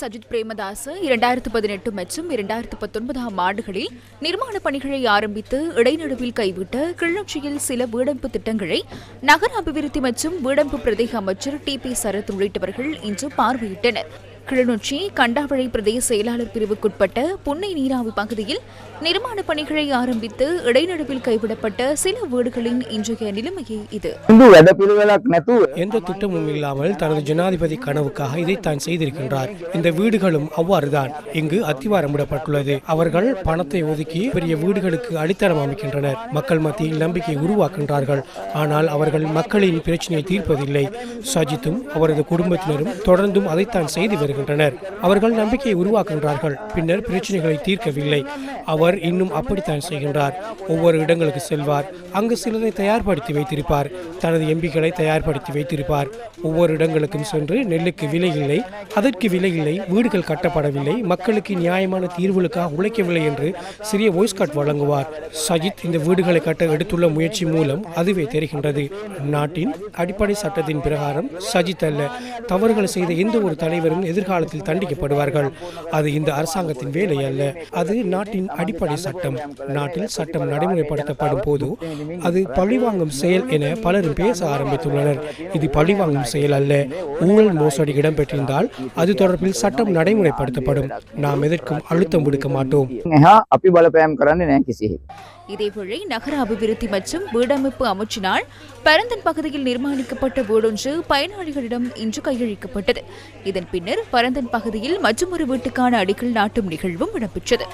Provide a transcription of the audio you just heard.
சஜித் பிரேமதாச இரண்டாயிரத்து பதினெட்டு மற்றும் இரண்டாயிரத்து பத்தொன்பதாம் ஆண்டுகளில் நிர்மாண பணிகளை ஆரம்பித்து இடைநடுவில் கைவிட்ட கிளிநொச்சியில் சில வீடமைப்பு திட்டங்களை நகர அபிவிருத்தி மற்றும் வீடமைப்பு பிரதேச அமைச்சர் டி பி சரத் உள்ளிட்டவர்கள் இன்று பார்வையிட்டனர். கிளிநொச்சி கண்டாவழை பிரதேச செயலாளர் பிரிவுக்குட்பட்ட புன்னை நீராவி பகுதியில் நிர்மாண பணிகளை ஆரம்பித்து இடைநடுவில் கைவிடப்பட்ட சில வீடுகளின் இன்றைய நிலைமையே இது. எந்த திட்டமும் இல்லாமல் தனது ஜனாதிபதி கனவுக்காக இதைத்தான் செய்திருக்கின்றார். இந்த வீடுகளும் அவ்வாறுதான். இங்கு அத்திவாரமிடப்பட்டுள்ளது அவர்கள் பணத்தை ஒதுக்கி பெரிய வீடுகளுக்கு அடித்தரம் அமைக்கின்றனர். மக்கள் மத்தியில் நம்பிக்கை உருவாக்குகின்றார்கள். ஆனால் அவர்கள் மக்களின் பிரச்சனையை தீர்ப்பதில்லை. சஜித்தும் அவரது குடும்பத்தினரும் தொடர்ந்தும் அதைத்தான் செய்து வருகிறார் வருகின்றனர். அவர்கள் நம்பிக்கையை உருவாக்குகின்றார்கள். பின்னர் பிரச்சனைகளை தீர்க்கவில்லை. அவர் இன்னும் அப்படித்தான் செய்கின்றார். ஒவ்வொரு இடங்களுக்கு செல்வார். அங்கு சிலரை தயார்படுத்தி வைத்திருப்பார். தனது எம்பிக்களை தயார்படுத்தி வைத்திருப்பார். ஒவ்வொரு இடங்களுக்கும் சென்று நெல்லுக்கு விலை இல்லை. அதற்கு விலை இல்லை. வீடுகள் கட்டப்படவில்லை. மக்களுக்கு நியாயமான தீர்வுகளுக்காக உழைக்கவில்லை என்று சிறிய வாய்ஸ் கட் வழங்குவார். சஜித் இந்த வீடுகளை கட்ட எடுத்துள்ள முயற்சி மூலம் அதுவே தெரிகின்றது. நாட்டின் அடிப்படை சட்டத்தின் பிரகாரம் சஜித் அல்ல. தவறுகளை செய்த எந்த ஒரு தலைவரும் எதிர்காலத்தில் தண்டிக்கப்படுவார்கள். அது இந்த அரசாங்கத்தின் வேலை அல்ல. அது நாட்டின் அடிப்படை சட்டம். நாட்டில் சட்டம் நடைமுறைப்படுத்தப்படும் போது அது பழிவாங்கும் செயல் என பலரும் பேச ஆரம்பித்துள்ளனர். இது பழிவாங்கும் செயல் அல்ல. ஊழல் மோசடி இடம்பெற்றிருந்தால் அது தொடர்பில் சட்டம் நடைமுறைப்படுத்தப்படும். நாம் எதற்கும் அழுத்தம் கொடுக்க மாட்டோம். இதேவேளை நகர அபிவிருத்தி மற்றும் வீடமைப்பு அமைச்சினால் பரந்தன் பகுதியில் நிர்மாணிக்கப்பட்ட வீடொன்று பயனாளிகளிடம் இன்று கையளிக்கப்பட்டது. இதன் பின்னர் பரந்தன் பகுதியில் மற்றொரு வீட்டுக்கான அடிக்கல் நாட்டும் நிகழ்வும் இடம்பெற்றது.